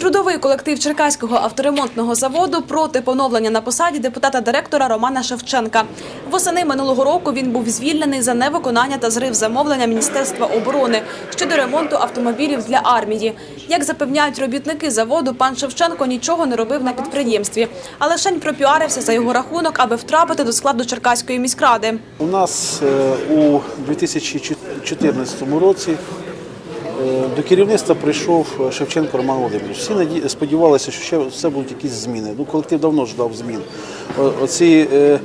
Трудовий колектив Черкаського авторемонтного заводу проти поновлення на посаді депутата-директора Романа Шевченка. Восени минулого року він був звільнений за невиконання та зрив замовлення Міністерства оборони щодо ремонту автомобілів для армії. Як запевняють робітники заводу, пан Шевченко нічого не робив на підприємстві, а лишень пропіарився за його рахунок, аби втрапити до складу Черкаської міськради. У нас е, у 2014 році до керівництва прийшов Шевченко Роман Володимирович. Всі сподівалися, що ще все будуть якісь зміни. Ну, колектив давно ждав змін. Оці е, е,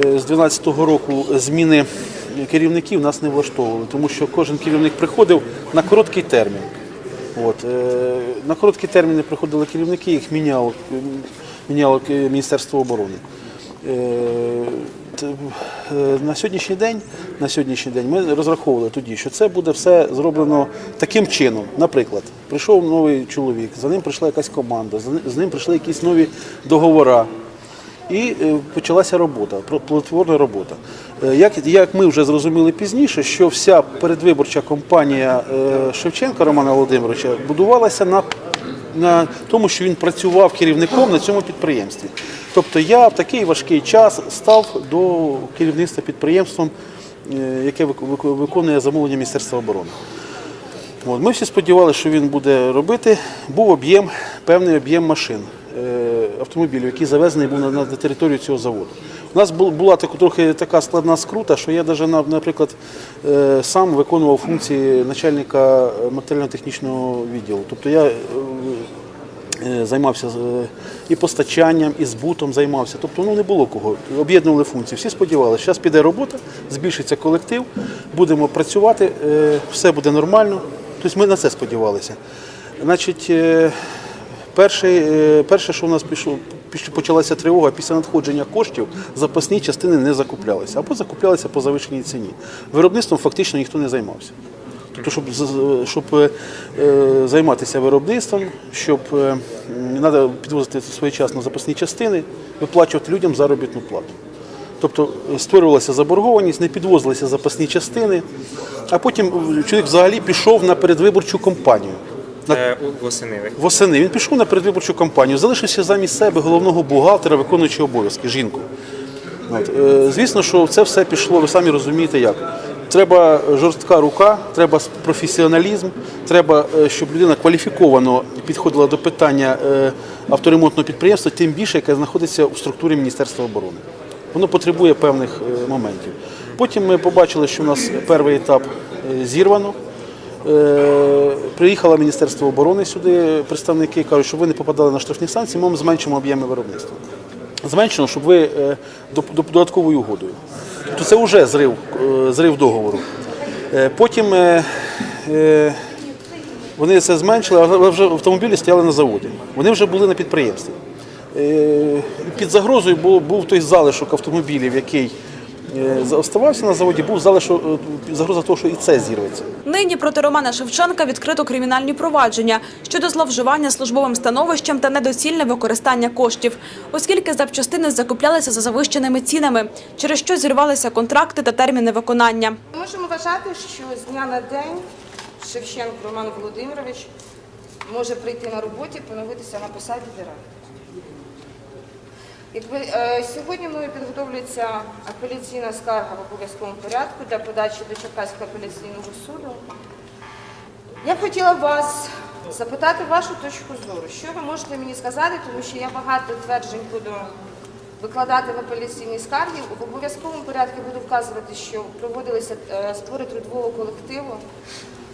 з 2012 року зміни керівників нас не влаштовували, тому що кожен керівник приходив на короткий термін. От, е, на короткі терміни приходили керівники, їх міняло, е, міняло е, Міністерство оборони. Е, е, На сьогоднішній день, на сьогоднішній день ми розраховували тоді, що це буде все зроблено таким чином. Наприклад, прийшов новий чоловік, за ним прийшла якась команда, з ним прийшли якісь нові договори. І е, почалася робота, плодотворна робота. Е, Як, як ми вже зрозуміли пізніше, що вся передвиборча кампанія е, Шевченка Романа Володимировича будувалася на, на тому, що він працював керівником на цьому підприємстві. Тобто я в такий важкий час став до керівництва підприємством, яке вик- вик- виконує замовлення Міністерства оборони. От, ми всі сподівалися, що він буде робити. Був об'єм, певний об'єм машин, е, автомобілів, який завезений був на, територію цього заводу. У нас була так, трохи така складна скрута, що я навіть, наприклад, е, сам виконував функції начальника е, матеріально-технічного відділу. Тобто я е, е, займався е, і постачанням, і збутом займався. Тобто ну, не було кого. Об'єднували функції. Всі сподівалися, зараз піде робота, збільшиться колектив, будемо працювати, е, все буде нормально. Тобто ми на це сподівалися. Значить, е, перший, е, перше, що у нас пішло, почалася тривога після надходження коштів, запасні частини не закуплялися або закуплялися по завищеній ціні. Виробництвом фактично ніхто не займався. Тобто, щоб, щоб е, займатися виробництвом, щоб треба підвозити своєчасно запасні частини, виплачувати людям заробітну плату. Тобто е, створювалася заборгованість, не підвозилися запасні частини, а потім е, чоловік взагалі пішов на передвиборчу кампанію. На восени. Восени він пішов на передвиборчу кампанію, залишився замість себе головного бухгалтера, виконуючого обов'язки, жінку. От. Звісно, що це все пішло, ви самі розумієте як. Треба жорстка рука, треба професіоналізм, треба, е, щоб людина кваліфіковано підходила до питання е, авторемонтного підприємства, тим більше, яке знаходиться у структурі Міністерства оборони. Воно потребує певних е, моментів. Потім ми побачили, що у нас перший етап зірвано. Приїхало Міністерство оборони сюди, представники кажуть, що ви не попадали на штрафні санкції, ми вам зменшимо об'єми виробництва. Зменшено, щоб ви додатковою угодою. Тобто це вже зрив, е, зрив договору. Е, Потім е, вони це зменшили, але вже автомобілі стояли на заводі. Вони вже були на підприємстві. Під загрозою був, той залишок автомобілів, який оставався на заводі, був залишок, е, загроза того, що і це зірветься. Нині проти Романа Шевченка відкрито кримінальні провадження щодо зловживання службовим становищем та недоцільне використання коштів, оскільки запчастини закуплялися за завищеними цінами, через що зірвалися контракти та терміни виконання. Ми можемо вважати, що з дня на день Шевченко Роман Володимирович може прийти на роботі, поновитися на посаді директора. Якби е, сьогодні мною підготовлюється апеляційна скарга в обов'язковому порядку для подачі до Черкаського апеляційного суду. Я хотіла вас запитати вашу точку зору. Що ви можете мені сказати, тому що я багато тверджень буду викладати в апеляційній скаргі. В обов'язковому порядку буду вказувати, що проводилися е, трудового колективу.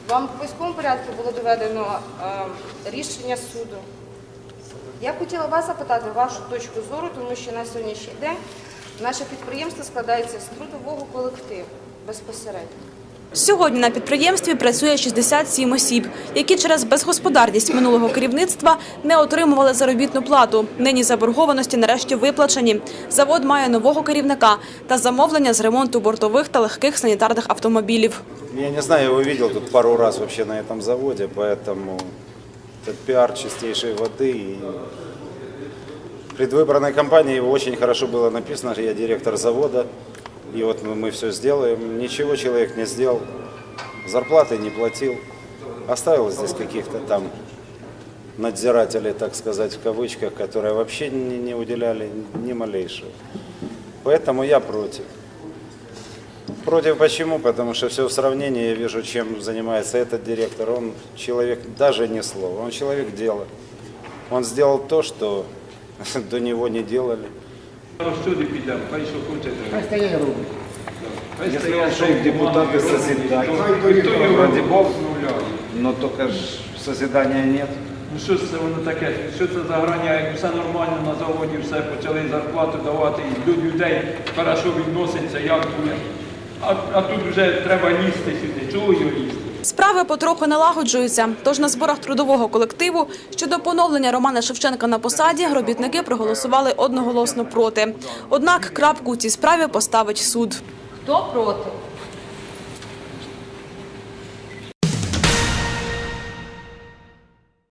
Вам в обов'язковому порядку було доведено е, рішення суду. Я б хотіла вас запитати вашу точку зору, тому що на сьогоднішній день наше підприємство складається з трудового колективу безпосередньо. Сьогодні на підприємстві працює 67 осіб, які через безгосподарність минулого керівництва не отримували заробітну плату. Нині заборгованості нарешті виплачені. Завод має нового керівника та замовлення з ремонту бортових та легких санітарних автомобілів. Я не знаю, я его видел тут пару раз вообще на этом заводе, поэтому это пиар чистейшей воды. И предвыборной кампании очень хорошо было написано, что я директор завода, и вот мы, мы все сделаем. Ничего человек не сделал, зарплаты не платил, оставил здесь каких-то там надзиратели, так сказать, в кавычках, которые вообще не, не уделяли ни малейшего. Поэтому я против. Против почему? Потому что все в сравнении я вижу, чем занимается этот директор. Он человек даже не слова, он человек дела. Он сделал то, что до него не делали. Розсуди підемо, хай що хоче. Хай стає робить. Хай Если стає, он що шел в депутаты робить, созидать, то ніхто його ради Бога. розмовляє. но только ж созидания нет. Ну що ж це воно таке? Що це за грання, як все нормально на заводі, все почали зарплату давати, і до людей хорошо відноситься, як буде. А, а тут вже треба лізти сюди. Чого його лізти? Справи потроху налагоджуються. Тож на зборах трудового колективу щодо поновлення Романа Шевченка на посаді робітники проголосували одноголосно проти. Однак крапку у цій справі поставить суд. Хто проти?